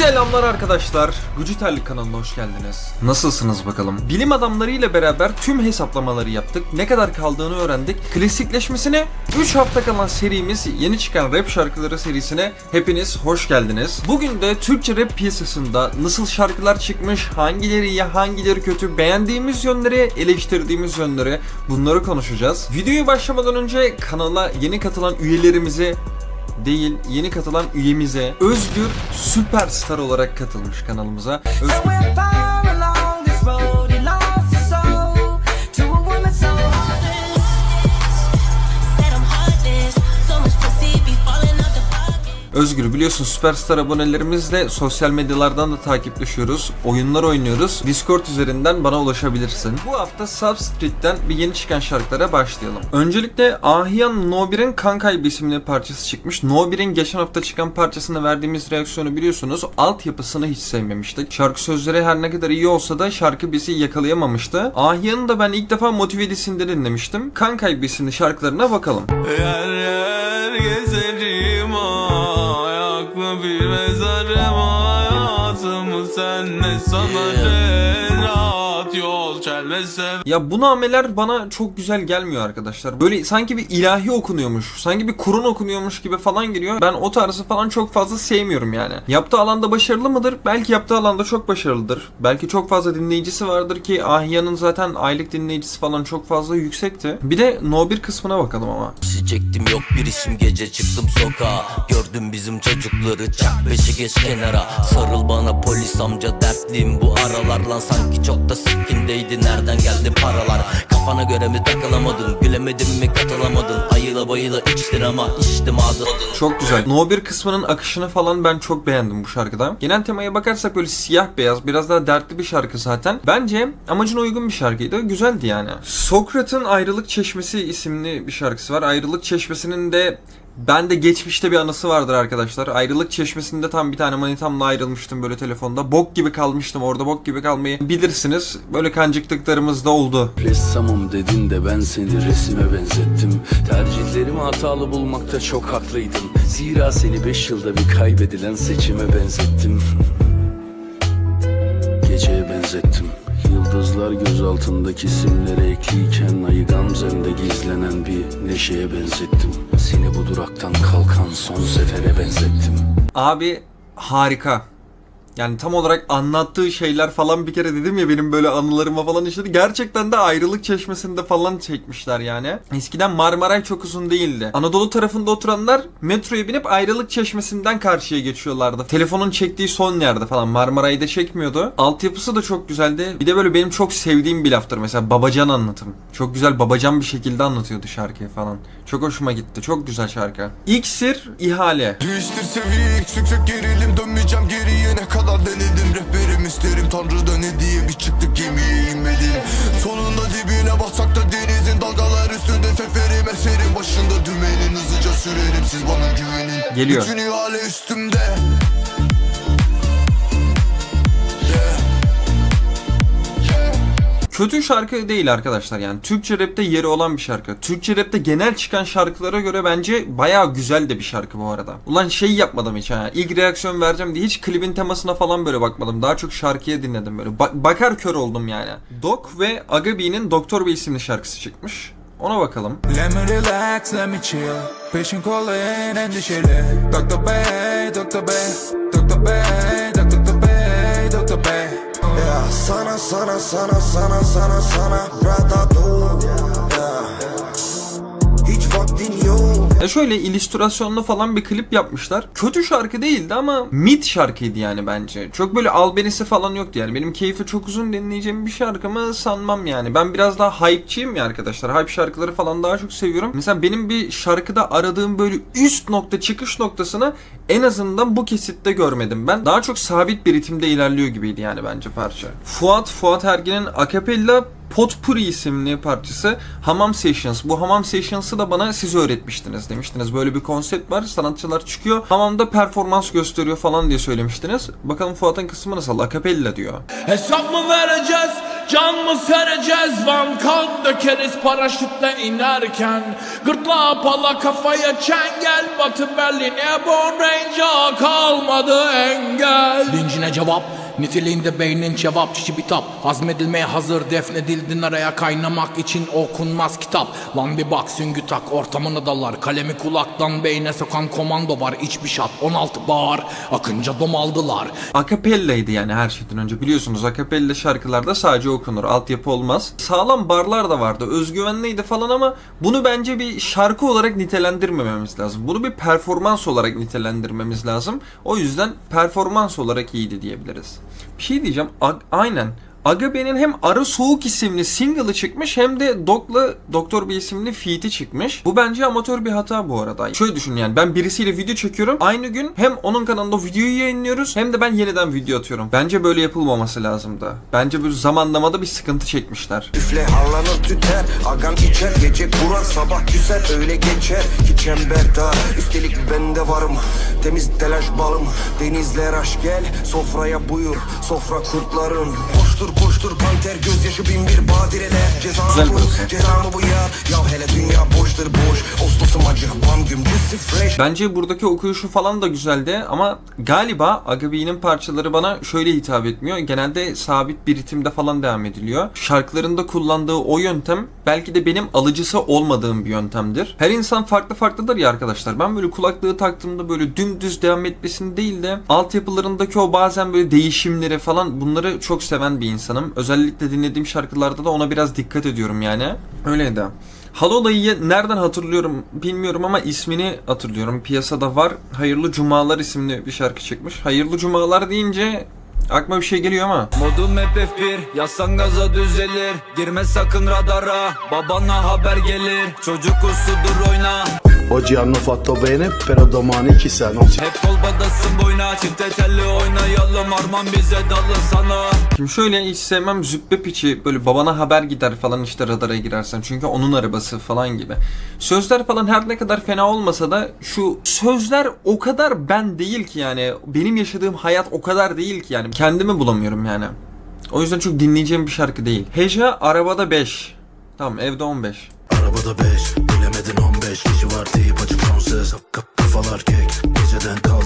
Selamlar arkadaşlar. Gucitellik kanalına hoş geldiniz. Nasılsınız bakalım? Bilim adamlarıyla beraber tüm hesaplamaları yaptık. Ne kadar kaldığını öğrendik. Klasikleşmesine 3 hafta kalan serimiz yeni çıkan rap şarkıları serisine hepiniz hoş geldiniz. Bugün de Türkçe rap piyasasında nasıl şarkılar çıkmış, hangileri iyi, hangileri kötü, beğendiğimiz yönleri, eleştirdiğimiz yönleri bunları konuşacağız. Videoyu başlamadan önce kanala yeni katılan üyelerimizi değil yeni katılan üyemize Özgür Süperstar olarak katılmış kanalımıza. Öz- Özgür biliyorsun Süperstar abonelerimizle sosyal medyalardan da takipleşiyoruz. Oyunlar oynuyoruz. Discord üzerinden bana ulaşabilirsin. Bu hafta Substreet'ten bir yeni çıkan şarkılara başlayalım. Öncelikle Ahiyan No 1'in Kankay isimli parçası çıkmış. No 1'in geçen hafta çıkan parçasına verdiğimiz reaksiyonu biliyorsunuz. Altyapısını hiç sevmemiştik. Şarkı sözleri her ne kadar iyi olsa da şarkı bizi yakalayamamıştı. Ahiyan'ı da ben ilk defa Motive Edisinde dinlemiştim. Kankay isimli şarkılarına bakalım. Yer yer gezerim senle sanarım rahat yol çelmesem Ya bu nameler bana çok güzel gelmiyor arkadaşlar. Böyle sanki bir ilahi okunuyormuş, sanki bir Kur'an okunuyormuş gibi falan geliyor. Ben o tarzı falan çok fazla sevmiyorum yani. Yaptığı alanda başarılı mıdır? Belki yaptığı alanda çok başarılıdır. Belki çok fazla dinleyicisi vardır ki Ahya'nın zaten aylık dinleyicisi falan çok fazla yüksekti. Bir de No 1 kısmına bakalım ama. Çektim yok bir işim gece çıktım sokağa Gördüm bizim çocukları çak beşi geç kenara Sarıl bana polis amca dertliyim bu aralar Lan sanki çok da sikkindeydi nereden geldi paralar Kafana göre mi takılamadın gülemedim mi katılamadın Ayıla bayıla içtin ama içtim adı Çok güzel. No 1 kısmının akışını falan ben çok beğendim bu şarkıda. Genel temaya bakarsak böyle siyah beyaz biraz daha dertli bir şarkı zaten. Bence amacına uygun bir şarkıydı. Güzeldi yani. Sokrat'ın Ayrılık Çeşmesi isimli bir şarkısı var. Ayrılık Çeşmesi'nin de ben de geçmişte bir anısı vardır arkadaşlar. Ayrılık çeşmesinde tam bir tane manitamla ayrılmıştım böyle telefonda. Bok gibi kalmıştım orada bok gibi kalmayı bilirsiniz. Böyle kancıklıklarımız da oldu. Ressamım dedin de ben seni resime benzettim Tercihlerimi hatalı bulmakta çok haklıydın Zira seni 5 yılda bir kaybedilen seçime benzettim Geceye benzettim Yıldızlar göz altındaki simlere ekliyken Ayı gamzemde gizlenen bir neşeye benzettim Seni bu duraktan kalkan son sefere benzettim Abi harika. Yani tam olarak anlattığı şeyler falan bir kere dedim ya benim böyle anılarıma falan işledi. Gerçekten de ayrılık çeşmesinde falan çekmişler yani. Eskiden Marmaray çok uzun değildi. Anadolu tarafında oturanlar metroya binip ayrılık çeşmesinden karşıya geçiyorlardı. Telefonun çektiği son yerde falan Marmaray'da çekmiyordu. Altyapısı da çok güzeldi. Bir de böyle benim çok sevdiğim bir laftır mesela babacan anlatım. Çok güzel babacan bir şekilde anlatıyordu şarkıyı falan. Çok hoşuma gitti. Çok güzel şarkı. İksir ihale. Değiştir seviye yüksek gerilim dönmeyeceğim geriye ne kadar denedim Rehberim isterim. Tanrıdan hediye bir çıktık gemiye inmedim. Sonunda dibine bassak da denizin dalgalar üstünde seferim eserim. Başında dümenin hızlıca sürerim siz bana güvenin. Geliyor. Bütün ihale üstümde Kötü şarkı değil arkadaşlar yani Türkçe rapte yeri olan bir şarkı. Türkçe rapte genel çıkan şarkılara göre bence bayağı güzel de bir şarkı bu arada. Ulan şey yapmadım hiç ha. İlk reaksiyon vereceğim diye hiç klibin temasına falan böyle bakmadım. Daha çok şarkıya dinledim böyle. Ba- bakar kör oldum yani. Dok ve Agabi'nin Doktor Bey isimli şarkısı çıkmış. Ona bakalım. Let me relax, let me chill. Peşin kollayın endişeli. Doktor Bey, Doktor Bey, Doktor Bey, sana sana sana sana sana sana brada dur E şöyle illüstrasyonlu falan bir klip yapmışlar. Kötü şarkı değildi ama mid şarkıydı yani bence. Çok böyle albenisi falan yoktu yani. Benim keyfi çok uzun dinleyeceğim bir şarkı mı sanmam yani. Ben biraz daha hype'çiyim ya arkadaşlar. Hype şarkıları falan daha çok seviyorum. Mesela benim bir şarkıda aradığım böyle üst nokta çıkış noktasını en azından bu kesitte görmedim ben. Daha çok sabit bir ritimde ilerliyor gibiydi yani bence parça. Fuat, Fuat Ergin'in Acapella Potpourri isimli parçası Hamam Sessions. Bu Hamam Sessions'ı da bana siz öğretmiştiniz demiştiniz. Böyle bir konsept var. Sanatçılar çıkıyor. Hamamda performans gösteriyor falan diye söylemiştiniz. Bakalım Fuat'ın kısmı nasıl? Acapella diyor. Hesap mı vereceğiz? Can mı sereceğiz? Van kan dökeriz paraşütle inerken Gırtlağa pala kafaya çengel Batı Berlin'e Born kalmadı engel yine cevap Niteliğinde beynin cevap şişi bitap Hazmedilmeye hazır defnedildin araya Kaynamak için okunmaz kitap Lan bir bak süngü tak ortamına dalar Kalemi kulaktan beyne sokan komando var İç bir şat 16 bağır Akınca domaldılar Akapella'ydı yani her şeyden önce. Biliyorsunuz akapella şarkılarda sadece okunur. Altyapı olmaz. Sağlam barlar da vardı. Özgüvenliydi falan ama bunu bence bir şarkı olarak nitelendirmememiz lazım. Bunu bir performans olarak nitelendirmemiz lazım. O yüzden performans olarak iyiydi diyebiliriz. Bir şey diyeceğim. A- aynen. Agabe'nin hem Ara Soğuk isimli single'ı çıkmış hem de Dok'la Doktor B isimli feat'i çıkmış. Bu bence amatör bir hata bu arada. Şöyle düşün yani ben birisiyle video çekiyorum. Aynı gün hem onun kanalında videoyu yayınlıyoruz hem de ben yeniden video atıyorum. Bence böyle yapılmaması lazımdı. Bence bu zamanlamada bir sıkıntı çekmişler. Üfle harlanır tüter Agam içer gece kurar sabah küser öyle geçer ki çember Üstelik ben varım temiz telaş balım Denizler aş gel sofraya buyur sofra kurtların Koştur koştur panter gözyaşı bin bir badireler Ceza Güzel bu burası. ceza mı bu ya Ya hele dünya boştur boş Ağustos'um acı bam güm cüssü fresh Bence buradaki okuyuşu falan da güzeldi ama galiba Agabi'nin parçaları bana şöyle hitap etmiyor. Genelde sabit bir ritimde falan devam ediliyor. Şarkılarında kullandığı o yöntem belki de benim alıcısı olmadığım bir yöntemdir. Her insan farklı farklıdır ya arkadaşlar. Ben böyle kulaklığı taktığımda böyle dümdüz devam etmesini değil de altyapılarındaki o bazen böyle değişimleri falan bunları çok seven bir insanım. Özellikle dinlediğim şarkılarda da ona biraz dikkat ediyorum yani. Öyleydi. Halolay'ı nereden hatırlıyorum bilmiyorum ama ismini hatırlıyorum. Piyasada var. Hayırlı Cumalar isimli bir şarkı çıkmış. Hayırlı Cumalar deyince aklıma bir şey geliyor ama. Modum hep F1 Yazsan gaza düzelir Girme sakın radara Babana haber gelir Çocuk usudur oyna Oggi hanno fatto bene, però domani chissà, non si Hep kol badasın boyuna Çifte telli oynayalım Arman bize dalın sana Şimdi şöyle hiç sevmem züppe piçi böyle babana haber gider falan işte radara girersen. Çünkü onun arabası falan gibi. Sözler falan her ne kadar fena olmasa da şu sözler o kadar ben değil ki yani. Benim yaşadığım hayat o kadar değil ki yani. Kendimi bulamıyorum yani. O yüzden çok dinleyeceğim bir şarkı değil. Heja arabada 5. Tamam evde 15. Arabada 5, bilemedin 15 Kişi var deyip açık son ses Kap kafalar kek Geceden kaldık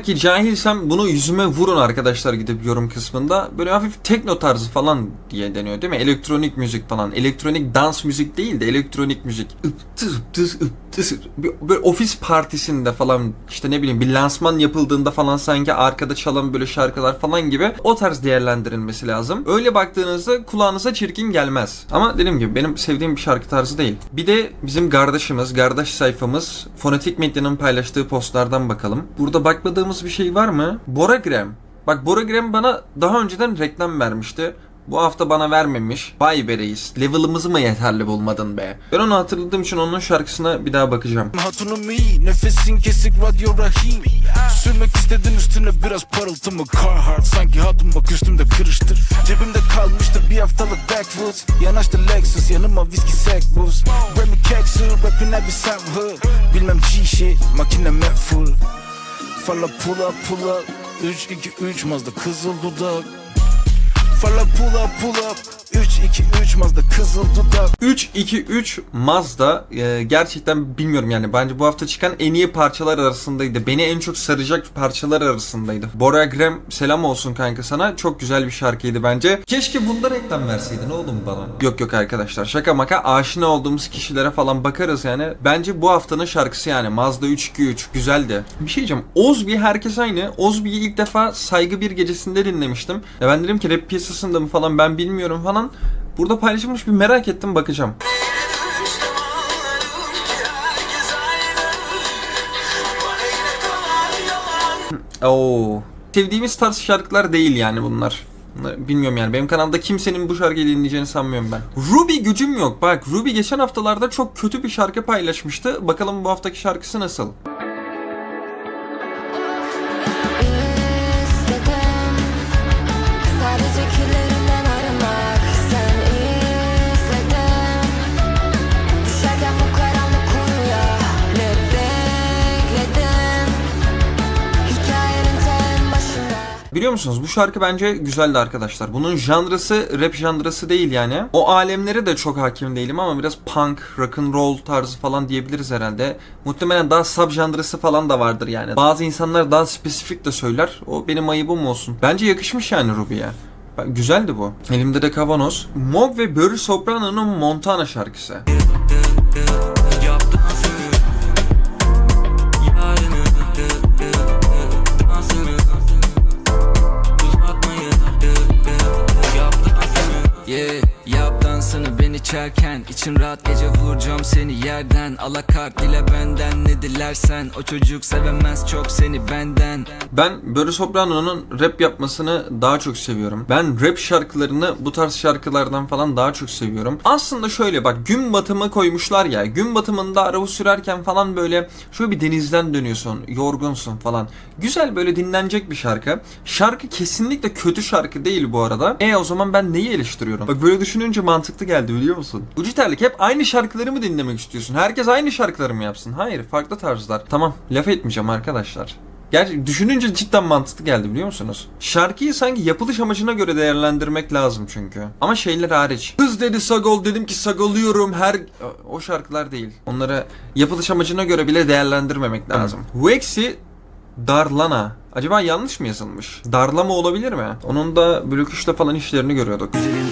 Eğer ki cahilsem bunu yüzüme vurun arkadaşlar gidip yorum kısmında. Böyle hafif tekno tarzı falan diye deniyor değil mi? Elektronik müzik falan. Elektronik dans müzik değil de elektronik müzik. Iptız ıptız ıptız. Böyle ofis partisinde falan işte ne bileyim bir lansman yapıldığında falan sanki arkada çalan böyle şarkılar falan gibi o tarz değerlendirilmesi lazım. Öyle baktığınızda kulağınıza çirkin gelmez. Ama dediğim gibi benim sevdiğim bir şarkı tarzı değil. Bir de bizim kardeşimiz, kardeş sayfamız Fonetik Medya'nın paylaştığı postlardan bakalım. Burada bakmadığımız bir şey var mı? Bora Graham. Bak Bora Graham bana daha önceden reklam vermişti. Bu hafta bana vermemiş. Vay be reis. Level'ımızı mı yeterli bulmadın be? Ben onu hatırladığım için onun şarkısına bir daha bakacağım. Hatunum iyi Nefesin kesik radyo rahim Sürmek istedin üstüne biraz parıltı mı Carhartt sanki hatun bak üstümde kırıştır Cebimde kalmıştı bir haftalık backwoods Yanaştı Lexus yanıma viski sek boost Remy Keksu every South hood Bilmem G shit makine map full Fala pula pula. 3 2 3 Mazda kızıl dudak. Fala pula pula. 3-2-3 Mazda kızıl dudak 3-2-3 Mazda e, gerçekten bilmiyorum yani bence bu hafta çıkan en iyi parçalar arasındaydı. Beni en çok saracak parçalar arasındaydı. Bora Graham selam olsun kanka sana. Çok güzel bir şarkıydı bence. Keşke bunda reklam verseydin oğlum bana. Yok yok arkadaşlar şaka maka aşina olduğumuz kişilere falan bakarız yani. Bence bu haftanın şarkısı yani Mazda 3-2-3 güzeldi. Bir şey diyeceğim. Ozbi herkes aynı. Ozbi'yi ilk defa saygı bir gecesinde dinlemiştim. Ya ben dedim ki rap piyasasında mı falan ben bilmiyorum falan Burada paylaşılmış bir merak ettim bakacağım. Oo. Sevdiğimiz tarz şarkılar değil yani bunlar. Bilmiyorum yani benim kanalda kimsenin bu şarkıyı dinleyeceğini sanmıyorum ben. Ruby gücüm yok. Bak Ruby geçen haftalarda çok kötü bir şarkı paylaşmıştı. Bakalım bu haftaki şarkısı nasıl? Biliyor musunuz? Bu şarkı bence güzeldi arkadaşlar. Bunun janrası rap janrası değil yani. O alemlere de çok hakim değilim ama biraz punk, rock and roll tarzı falan diyebiliriz herhalde. Muhtemelen daha sub janrası falan da vardır yani. Bazı insanlar daha spesifik de söyler. O benim ayıbım olsun. Bence yakışmış yani Ruby'ye. Güzeldi bu. Elimde de kavanoz. Mog ve Barry Soprano'nun Montana şarkısı. Dansını beni çerken için rahat gece vuracağım seni yerden Alakart dile benden ne dilersen O çocuk sevemez çok seni benden Ben Barry Soprano'nun rap yapmasını daha çok seviyorum. Ben rap şarkılarını bu tarz şarkılardan falan daha çok seviyorum. Aslında şöyle bak gün batımı koymuşlar ya. Gün batımında araba sürerken falan böyle şöyle bir denizden dönüyorsun. Yorgunsun falan. Güzel böyle dinlenecek bir şarkı. Şarkı kesinlikle kötü şarkı değil bu arada. E o zaman ben neyi eleştiriyorum? Bak böyle düşününce mantıklı geldi biliyor musun? Ucu terlik hep aynı şarkıları mı dinlemek istiyorsun? Herkes aynı şarkıları mı yapsın? Hayır farklı tarzlar. Tamam laf etmeyeceğim arkadaşlar. Gerçi düşününce cidden mantıklı geldi biliyor musunuz? Şarkıyı sanki yapılış amacına göre değerlendirmek lazım çünkü. Ama şeyler hariç. Kız dedi Sagol dedim ki Sagoluyorum her... O şarkılar değil. Onları yapılış amacına göre bile değerlendirmemek lazım. Wexy Darlana. Acaba yanlış mı yazılmış? Darlama olabilir mi? Onun da blok 3'te falan işlerini görüyorduk. Güzelim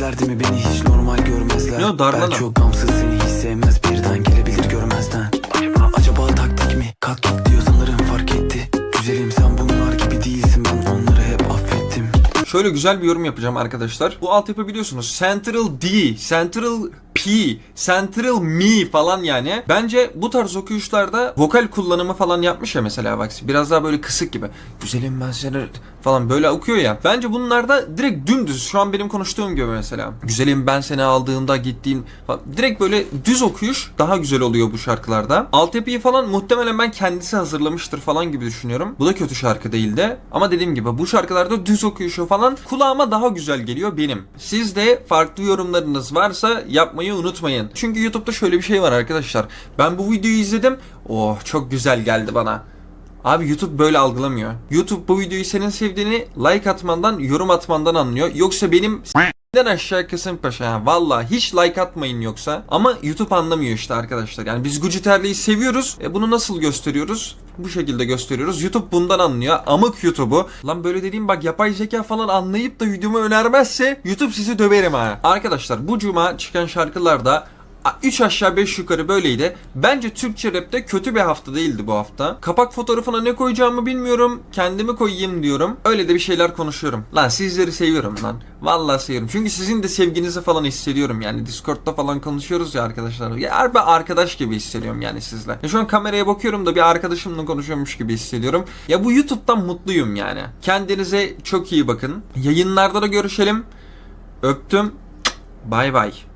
onlar bilmezler değil mi beni hiç normal görmezler Ne o, darlana? Belki o gamsız seni hiç sevmez birden gelebilir görmezden Acaba, acaba taktik mi? Kalk git diyor sanırım fark etti Güzelim sen bunlar gibi değilsin ben onları hep affettim Şöyle güzel bir yorum yapacağım arkadaşlar. Bu altyapı biliyorsunuz Central D, Central P, Central Me falan yani. Bence bu tarz okuyuşlarda vokal kullanımı falan yapmış ya mesela bak biraz daha böyle kısık gibi. Güzelim ben seni falan böyle okuyor ya. Bence bunlarda direkt dümdüz şu an benim konuştuğum gibi mesela. Güzelim ben seni aldığımda gittiğim falan. Direkt böyle düz okuyuş daha güzel oluyor bu şarkılarda. Altyapıyı falan muhtemelen ben kendisi hazırlamıştır falan gibi düşünüyorum. Bu da kötü şarkı değildi. Ama dediğim gibi bu şarkılarda düz okuyuşu falan kulağıma daha güzel geliyor benim. Siz de farklı yorumlarınız varsa yapmayı unutmayın. Çünkü YouTube'da şöyle bir şey var arkadaşlar. Ben bu videoyu izledim. Oh çok güzel geldi bana. Abi YouTube böyle algılamıyor. YouTube bu videoyu senin sevdiğini like atmandan, yorum atmandan anlıyor. Yoksa benim s**den aşağı kısım paşa ya. Valla hiç like atmayın yoksa. Ama YouTube anlamıyor işte arkadaşlar. Yani biz Gucci Terli'yi seviyoruz. E bunu nasıl gösteriyoruz? Bu şekilde gösteriyoruz. YouTube bundan anlıyor. Amık YouTube'u. Lan böyle dediğim bak yapay zeka falan anlayıp da videomu önermezse YouTube sizi döverim ha. Arkadaşlar bu cuma çıkan şarkılarda 3 aşağı 5 yukarı böyleydi. Bence Türkçe rapte kötü bir hafta değildi bu hafta. Kapak fotoğrafına ne koyacağımı bilmiyorum. Kendimi koyayım diyorum. Öyle de bir şeyler konuşuyorum. Lan sizleri seviyorum lan. Vallahi seviyorum. Çünkü sizin de sevginizi falan hissediyorum yani. Discord'da falan konuşuyoruz ya arkadaşlar. Ya harbi arkadaş gibi hissediyorum yani sizle. Ya şu an kameraya bakıyorum da bir arkadaşımla konuşuyormuş gibi hissediyorum. Ya bu YouTube'dan mutluyum yani. Kendinize çok iyi bakın. Yayınlarda da görüşelim. Öptüm. Bay bay.